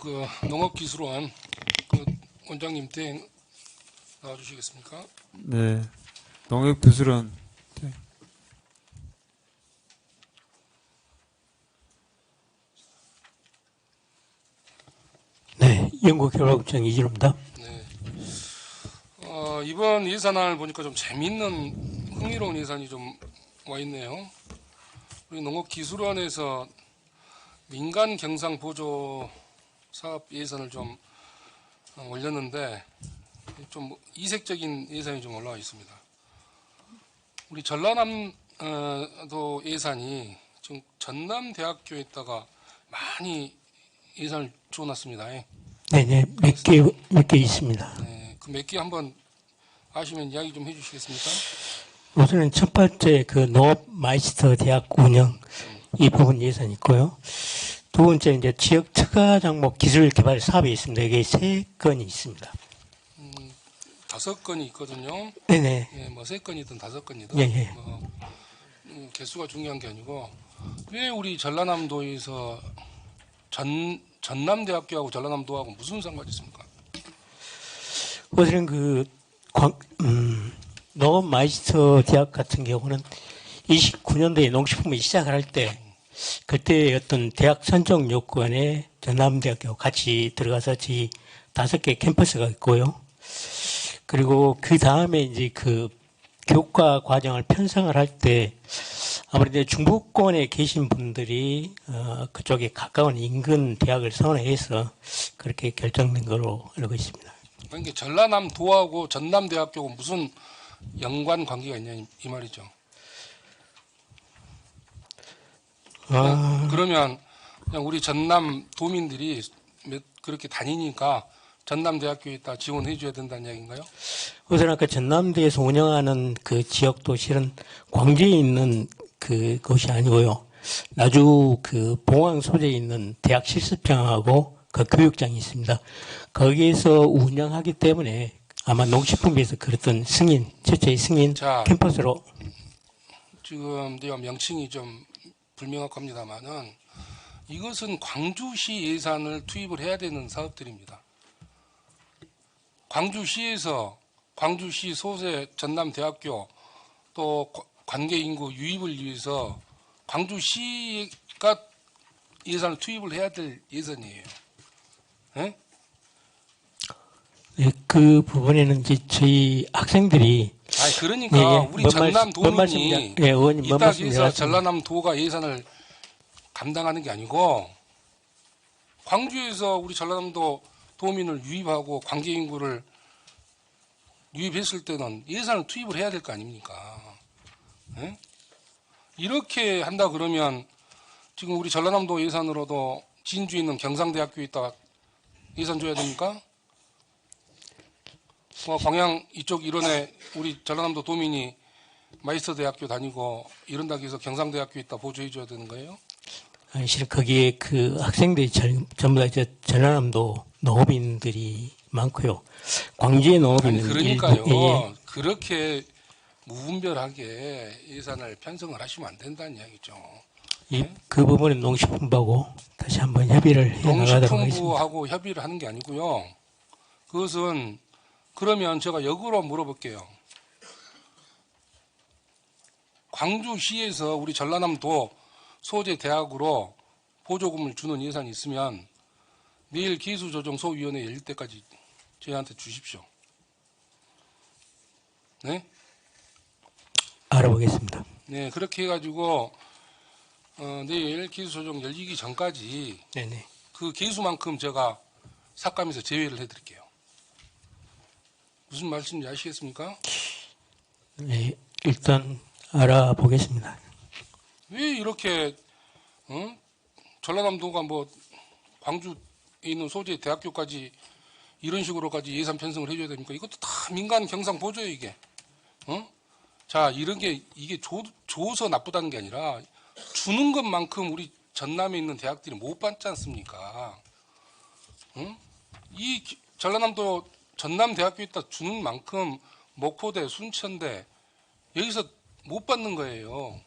그 농업기술원 그 원장님 때 나와주시겠습니까? 네. 농협기술원 네. 네, 연구결과국장 이진호입니다. 네. 어, 이번 예산안을 보니까 좀 재밌는 흥미로운 예산이 좀 와 있네요. 우리 농업기술원에서 민간 경상 보조 사업 예산을 좀 어, 올렸는데 좀 이색적인 예산이 좀 올라와 있습니다. 우리 전라남도 예산이 지금 전남대학교에다가 많이 예산을 주어놨습니다. 네, 네, 몇 개, 몇 개 있습니다. 네, 그 몇 개 한번 아시면 이야기 좀 해주시겠습니까? 우선은 첫 번째 그 농업 마이스터 대학 운영 이 부분 예산이 있고요. 두 번째 이제 지역 특화 장목 기술 개발 사업이 있습니다. 이게 세 건이 있습니다. 다섯 건이 있거든요. 네네. 예, 뭐세 건이든 다섯 건이든 예, 예. 뭐, 음, 개수가 중요한 게 아니고 왜 우리 전라남도에서 전 전남대학교하고 전라남도하고 무슨 상관이 있습니까? 우선은 그 광, 음, 농업 마이스터 대학 같은 경우는 29년도에 농식품을 시작을 할때 그때 어떤 대학 선정 요건에 전남대학교 같이 들어가서 저희 다섯 개 캠퍼스가 있고요. 그리고 그 다음에 이제 그 교과 과정을 편성을 할 때 아무래도 중부권에 계신 분들이 어, 그쪽에 가까운 인근 대학을 선호해서 그렇게 결정된 걸로 알고 있습니다. 그러니까 전라남도하고 전남대학교가 무슨 연관 관계가 있냐 이- 이 말이죠. 아, 그러면 그냥 우리 전남 도민들이 몇- 그렇게 다니니까 전남대학교에 다 지원해 줘야 된다는 이야기인가요? 우선 아까 전남대에서 운영하는 그 지역도 실은 광주에 있는 그 곳이 아니고요. 나주 그 봉황 소재에 있는 대학 실습장하고 그 교육장이 있습니다. 거기에서 운영하기 때문에 아마 농식품부에서 그랬던 승인, 최초의 승인 자. 캠퍼스로 지금 내가 명칭이 좀 불명확합니다만은 이것은 광주시 예산을 투입을 해야 되는 사업들입니다. 광주시에서 광주시 소재 전남대학교 또 과- 관계 인구 유입을 위해서 광주시가 예산을 투입을 해야 될 예산이에요. 예? 예, 그 부분에는 이제 저희 학생들이 아니 그러니까 예, 예. 우리 뭔 전남 도민이 예, 의원님 뭔 이따 말씀이냐 해서 전라남 도가 예산을 감당하는 게 아니고 광주에서 우리 전라남도 도민을 유입하고 관계 인구를 유입했을 때는 예산을 투입을 해야 될 거 아닙니까? 예? 이렇게 한다 그러면 지금 우리 전라남도 예산으로도 진주에 있는 경상대학교에 있다 예산 줘야 됩니까? 뭐 광양 이쪽 일원에 우리 전라남도 도민이 마이스터 대학교 다니고 이런다고 해서 경상대학교 있다 보조해 줘야 되는 거예요? 아니, 실은 거기에 그 학생들이 전, 전부 다 이제 전라남도 농업인들이 많고요. 아니 농업인은 그러니까요. 예, 예. 그렇게 무분별하게 예산을 편성을 하시면 안 된다는 이야기죠. 이, 그 부분은 농식품부하고 다시 한번 협의를 해 나가도록 하겠습니다. 농식품부하고 협의를 하는 게 아니고요. 그것은 그러면 제가 역으로 물어볼게요. 광주시에서 우리 전라남도 소재 대학으로 보조금을 주는 예산이 있으면 내일 기수조정소위원회 열릴 때까지 저희한테 주십시오. 네? 알아보겠습니다. 네, 그렇게 해가지고 어, 내일 기수조정 열리기 전까지 네네. 그 개수만큼 제가 삭감해서 제외를 해드릴게요. 무슨 말씀인지 아시겠습니까? 네, 일단 알아보겠습니다. 왜 이렇게 어? 전라남도가 뭐 광주에 있는 소재 대학교까지 이런 식으로까지 예산 편성을 해줘야 됩니까? 이것도 다 민간 경상 보조예요 이게. 어? 자 이런 게 이게 줘, 줘서 나쁘다는 게 아니라 주는 것만큼 우리 전남에 있는 대학들이 못 받지 않습니까? 응? 이 기- 전라남도 전남 대학교에 있다 주는 만큼 목포대, 순천대 여기서 못 받는 거예요.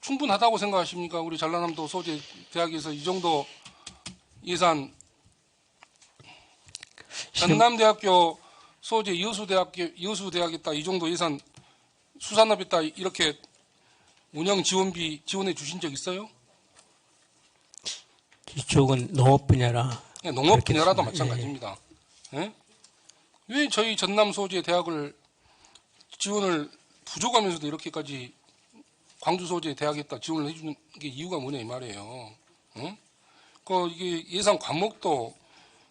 충분하다고 생각하십니까? 우리 전라남도 소재 대학에서 이 정도 예산 전남대학교 소재 여수대학교 여수대학에다 이 정도 예산 수산업에다 이렇게 운영 지원비 지원해 주신 적 있어요? 이쪽은 농업 분야라 예, 농업. 분야라도 예. 마찬가지입니다. 예? 왜 저희 전남 소재 대학을 지원을 부족하면서도 이렇게까지 광주 소재 대학에다 지원을 해주는 게 이유가 뭐냐 이 말이에요. 응? 그 이게 예산 과목도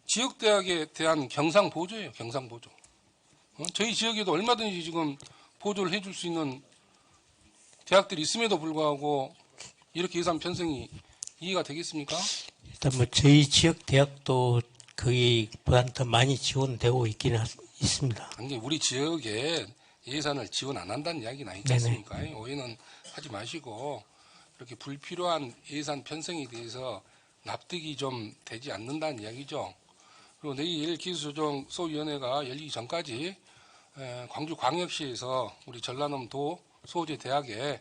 지역 대학에 대한 경상 보조예요. 경상 보조. 어? 저희 지역에도 얼마든지 지금 보조를 해줄 수 있는 대학들이 있음에도 불구하고 이렇게 예산 편성이 이해가 되겠습니까? 일단 뭐 저희 지역 대학도 거기보다는 더 많이 지원되고 있기는 하- 있습니다. 이게 우리 지역에 예산을 지원 안 한다는 이야기는 아니지 않습니까? 오해는 하지 마시고 이렇게 불필요한 예산 편성에 대해서 납득이 좀 되지 않는다는 이야기죠. 그리고 내일 기술조정 소위원회가 열리기 전까지 에, 광주광역시에서 우리 전라남도 소재 대학에 어,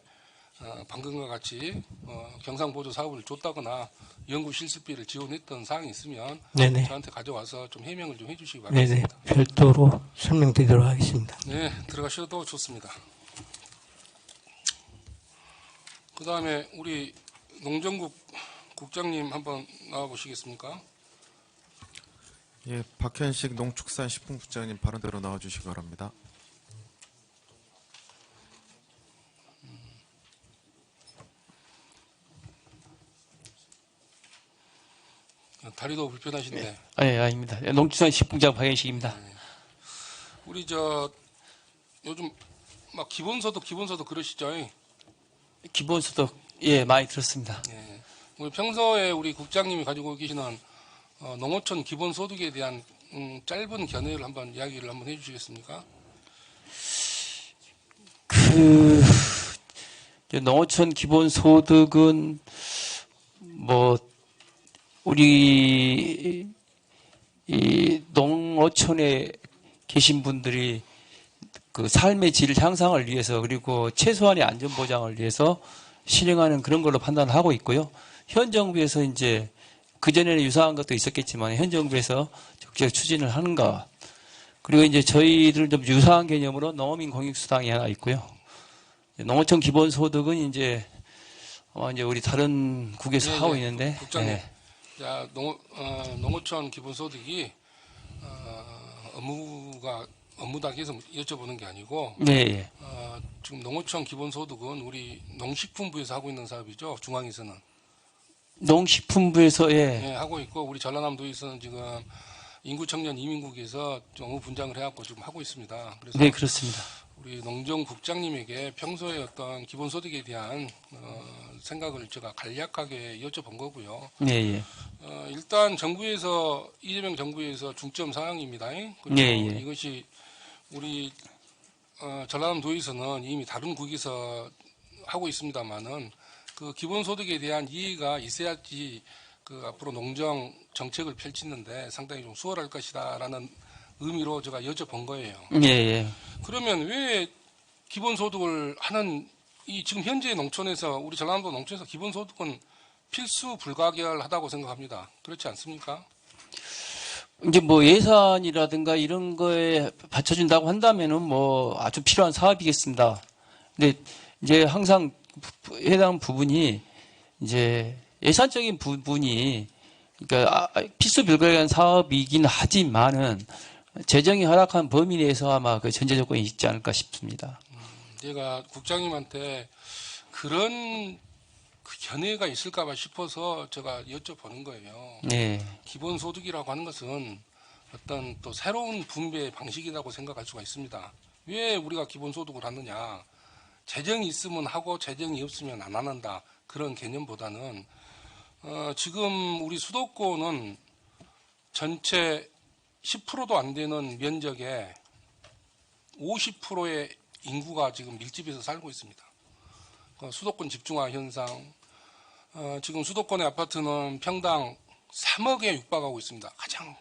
방금과 같이 어, 경상보조 사업을 줬다거나 연구 실습비를 지원했던 사항이 있으면 네네. 저한테 가져와서 좀 해명을 좀 해주시기 네네. 바라겠습니다. 별도로 설명드리도록 하겠습니다. 네, 들어가셔도 좋습니다. 그 다음에 우리 농정국 국장님 한번 나와 보시겠습니까? 예, 박현식 농축산식품국장님 발언대로 나와주시기 바랍니다. 다리도 불편하신데 아, 예, 아닙니다. 농축산 식품장 박현식입니다. 우리 저 요즘 막 기본소득 기본소득 그러시죠? 기본소득 예 많이 들었습니다. 예. 우리 평소에 우리 국장님이 가지고 계시는 어, 농어촌 기본소득에 대한 음, 짧은 견해를 한번 이야기를 한번 해주시겠습니까? 그 농어촌 기본소득은 뭐 우리 이 농어촌에 계신 분들이 그 삶의 질 향상을 위해서 그리고 최소한의 안전 보장을 위해서 실행하는 그런 걸로 판단하고 있고요. 현 정부에서 이제 그 전에는 유사한 것도 있었겠지만 현 정부에서 적극 추진을 하는 것 그리고 이제 저희들은 좀 유사한 개념으로 농어민 공익수당이 하나 있고요. 농어촌 기본소득은 이제 아마 이제 우리 다른 국에서 네, 하고 네. 있는데. 예. 자, 농, 어, 농어촌 기본소득이 어, 업무가 업무다 해서 여쭤보는 게 아니고 네, 예. 어, 지금 농어촌 기본소득은 우리 농식품부에서 하고 있는 사업이죠. 중앙에서는 농식품부에서 예. 예, 하고 있고 우리 전라남도에서는 지금 인구 청년 이민국에서 좀 업무 분장을 해갖고 지금 하고 있습니다. 그래서 네, 그렇습니다. 우리 농정국장님에게 평소에 어떤 기본소득에 대한 어, 생각을 제가 간략하게 여쭤본 거고요. 예, 예. 어, 일단 정부에서 이재명 정부에서 중점 사항입니다. 그리고 예, 예. 이것이 우리 어, 전라남도에서는 이미 다른 국에서 하고 있습니다만은 그 기본소득에 대한 이해가 있어야지 그 앞으로 농정 정책을 펼치는데 상당히 좀 수월할 것이다라는 의미로 제가 여쭤본 거예요. 예, 예. 그러면 왜 기본소득을 하는 이 지금 현재 농촌에서 우리 전라남도 농촌에서 기본소득은 필수 불가결하다고 생각합니다. 그렇지 않습니까? 이제 뭐 예산이라든가 이런 거에 받쳐준다고 한다면은 뭐 아주 필요한 사업이겠습니다. 근데 이제 항상 부- 해당 부분이 이제 예산적인 부분이 그러니까 아, 필수 불가결한 사업이긴 하지만은 재정이 허락한 범위 내에서 아마 그 전제 조건이 있지 않을까 싶습니다. 제가 국장님한테 그런 그 견해가 있을까봐 싶어서 제가 여쭤보는 거예요. 네, 기본소득이라고 하는 것은 어떤 또 새로운 분배 방식이라고 생각할 수가 있습니다. 왜 우리가 기본소득을 하느냐? 재정이 있으면 하고 재정이 없으면 안 하는다. 그런 개념보다는 어, 지금 우리 수도권은 전체 10%도 안 되는 면적에 50%의 인구가 지금 밀집해서 살고 있습니다. 어, 수도권 집중화 현상. 어, 지금 수도권의 아파트는 평당 3억에 육박하고 있습니다. 가장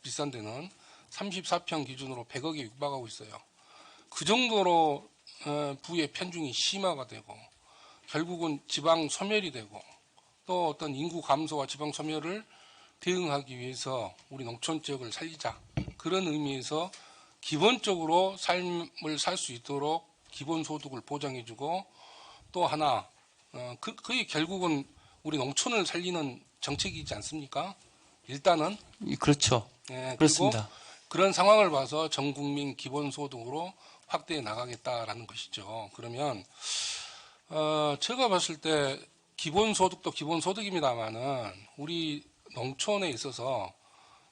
비싼 데는 34평 기준으로 100억에 육박하고 있어요. 그 정도로 어, 부의 편중이 심화가 되고 결국은 지방 소멸이 되고 또 어떤 인구 감소와 지방 소멸을 대응하기 위해서 우리 농촌 지역을 살리자 그런 의미에서 기본적으로 삶을 살 수 있도록 기본 소득을 보장해주고 또 하나 어, 그, 그게 결국은 우리 농촌을 살리는 정책이지 않습니까? 일단은 이- 그렇죠. 예, 그렇습니다. 그런 상황을 봐서 전 국민 기본 소득으로 확대해 나가겠다라는 것이죠. 그러면 어, 제가 봤을 때 기본 소득도 기본 소득입니다만은 우리 농촌에 있어서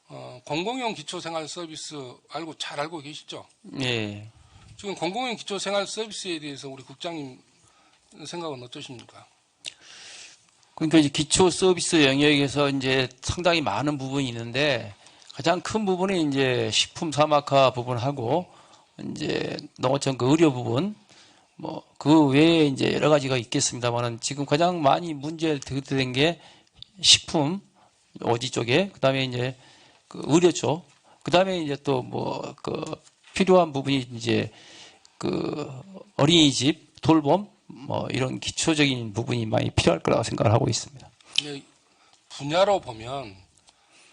어, 공공용 기초생활 서비스 알고 잘 알고 계시죠? 예. 지금 공공용 기초생활 서비스에 대해서 우리 국장님 생각은 어떠십니까? 그러니까 이제 기초 서비스 영역에서 이제 상당히 많은 부분이 있는데 가장 큰 부분이 이제 식품 사막화 부분하고 이제 농어촌 그 의료 부분 뭐 그 외에 이제 여러 가지가 있겠습니다만은 지금 가장 많이 문제 된게 식품 어디 쪽에 그다음에 이제 그 의료 쪽 그다음에 이제 또 뭐 그 필요한 부분이 이제 그 어린이집 돌봄 뭐 이런 기초적인 부분이 많이 필요할 거라고 생각을 하고 있습니다. 분야로 보면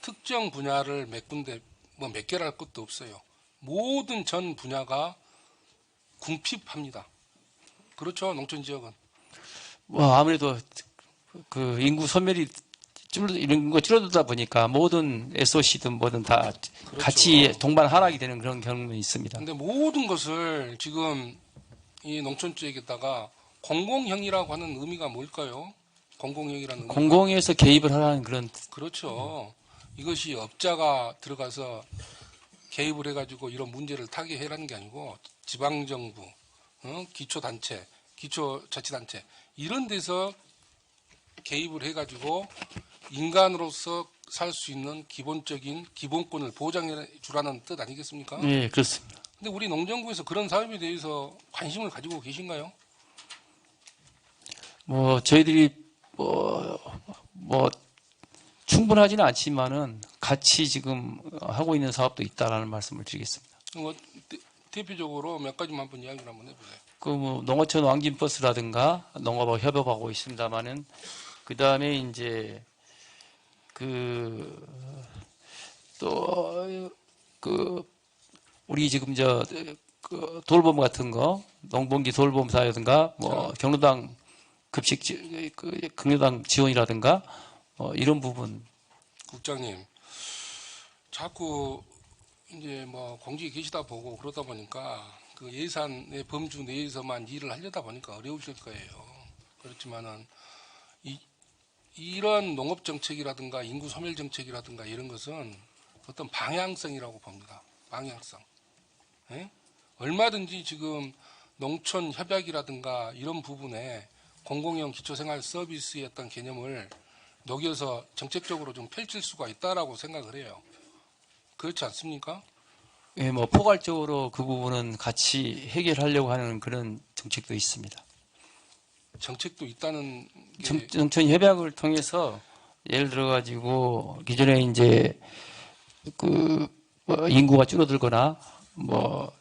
특정 분야를 몇 군데 뭐 몇 개를 할 것도 없어요. 모든 전 분야가 궁핍합니다. 그렇죠, 농촌 지역은. 뭐 아무래도 그 인구 소멸이 이런 거 줄어들다 보니까 모든 SOC든 뭐든 다 같이 동반 하락이 되는 그런 경험이 있습니다. 근데 모든 것을 지금 이 농촌 지역에다가 공공형이라고 하는 의미가 뭘까요? 공공형이라는. 공공에서 개입을 하라는 그런 그렇죠. 이것이 업자가 들어가서 개입을 해가지고 이런 문제를 타개해라는 게 아니고 지방정부, 어? 기초단체, 기초자치단체 이런 데서 개입을 해가지고 인간으로서 살 수 있는 기본적인 기본권을 보장해 주라는 뜻 아니겠습니까? 예 그렇습니다. 근데 우리 농정부에서 그런 사업에 대해서 관심을 가지고 계신가요? 뭐 저희들이 뭐, 뭐 충분하지는 않지만은 같이 지금 하고 있는 사업도 있다라는 말씀을 드리겠습니다. 뭐 대- 대표적으로 몇 가지만 한번 이야기를 한번 해보세요. 그 뭐 농어촌 왕진 버스라든가 농업하고 협업하고 있습니다만은 그 다음에 이제 그또그 우리 지금 저 그 돌봄 같은 거 농번기 돌봄사라든가 뭐 경로당 급식 지, 그 경로당 지원이라든가 뭐 이런 부분 국장님, 자꾸 이제 뭐 공직에 계시다 보고 그러다 보니까 그 예산의 범주 내에서만 일을 하려다 보니까 어려우실 거예요. 그렇지만은 이 이런 농업 정책이라든가 인구 소멸 정책이라든가 이런 것은 어떤 방향성이라고 봅니다. 방향성. 예? 얼마든지 지금 농촌 협약이라든가 이런 부분에 공공형 기초생활 서비스의 어떤 개념을 녹여서 정책적으로 좀 펼칠 수가 있다라고 생각을 해요. 그렇지 않습니까? 예, 뭐 포괄적으로 그 부분은 같이 해결하려고 하는 그런 정책도 있습니다. 정책도 있다는 게 정, 정천 협약을 통해서 예를 들어 가지고 기존에 이제 그뭐 인구가 줄어들거나 뭐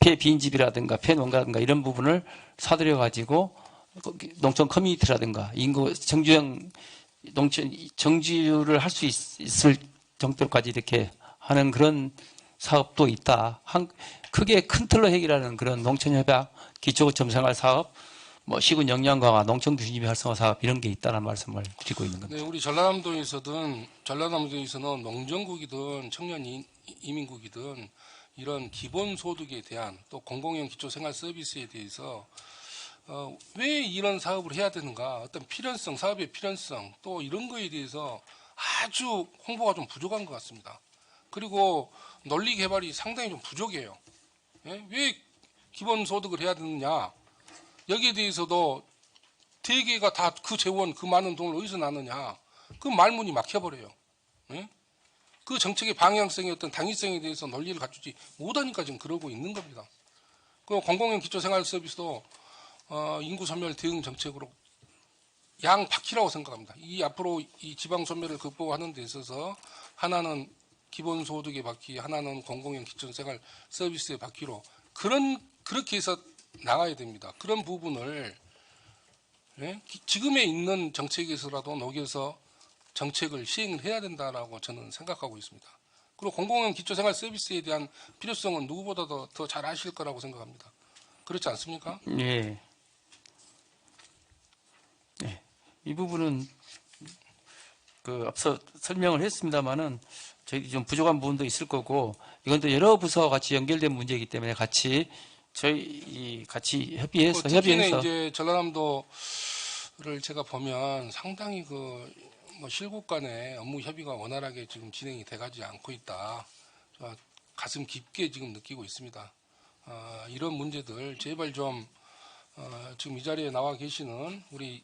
폐빈집이라든가 폐농가라든가 이런 부분을 사들여 가지고 농촌 커뮤니티라든가 인구 정주형 농촌 정주를 할 수 있을 정도까지 이렇게 하는 그런 사업도 있다. 한, 크게 큰 틀로 해결하는 그런 농촌협약, 기초점생활 사업, 뭐 시군 강화, 농촌 주민비 활성화 사업 이런 게 있다는 말씀을 드리고 있는 겁니다. 네, 우리 전라남도에서든 전라남도에서는 농정국이든 청년 이- 이민국이든 이런 기본 소득에 대한 또 공공형 기초 생활 서비스에 대해서 어, 왜 이런 사업을 해야 되는가 어떤 필연성 사업의 필연성 또 이런 거에 대해서 아주 홍보가 좀 부족한 것 같습니다. 그리고 논리 개발이 상당히 좀 부족해요. 예? 왜 기본 소득을 해야 되느냐 여기에 대해서도 대개가 다 그 재원, 그 많은 돈을 어디서 나느냐. 그 말문이 막혀버려요. 예? 그 정책의 방향성의 어떤 당위성에 대해서 논리를 갖추지 못하니까 지금 그러고 있는 겁니다. 그 공공형 기초생활 서비스도 어, 인구 소멸 대응 정책으로 양 바퀴라고 생각합니다. 이 앞으로 이 지방 소멸을 극복하는 데 있어서 하나는 기본소득의 바퀴, 하나는 공공형 기초생활 서비스의 바퀴로 그런 그렇게 해서 나가야 됩니다. 그런 부분을 예? 기- 지금에 있는 정책에서라도 녹여서 정책을 시행을 해야 된다라고 저는 생각하고 있습니다. 그리고 공공형 기초생활 서비스에 대한 필요성은 누구보다도 더 잘 아실 거라고 생각합니다. 그렇지 않습니까? 예. 예. 이 부분은 그 앞서 설명을 했습니다만은 저희 좀 부족한 부분도 있을 거고 이건 또 여러 부서와 같이 연결된 문제이기 때문에 같이 저희 이 같이 협의해서 그 협의해서 이제 전라남도를 제가 보면 상당히 그 뭐 실국 간의 업무 협의가 원활하게 지금 진행이 돼가지 않고 있다. 저 가슴 깊게 지금 느끼고 있습니다. 아, 이런 문제들 제발 좀 어, 지금 이 자리에 나와 계시는 우리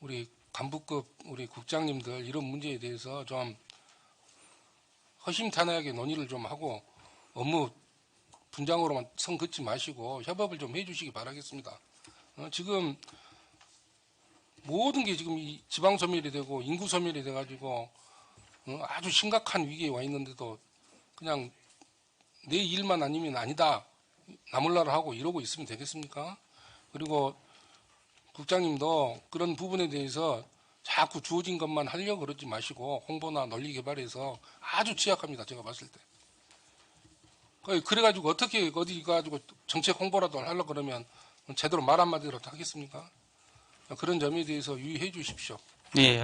우리 간부급 우리 국장님들 이런 문제에 대해서 좀 허심탄회하게 논의를 좀 하고 업무 분장으로만 선 긋지 마시고 협업을 좀 해주시기 바라겠습니다. 어, 지금 모든 게 지금 이 지방 소멸이 되고 인구 소멸이 돼가지고 어, 아주 심각한 위기에 와 있는데도 그냥 내 일만 아니면 아니다 나몰라라 하고 이러고 있으면 되겠습니까? 그리고 국장님도 그런 부분에 대해서 자꾸 주어진 것만 하려고 그러지 마시고 홍보나 논리 개발에서 아주 취약합니다. 제가 봤을 때. 그- 그래가지고 어떻게 어디 가지고 정책 홍보라도 하려고 그러면 제대로 말 한마디라도 하겠습니까? 그런 점에 대해서 유의해 주십시오. 예,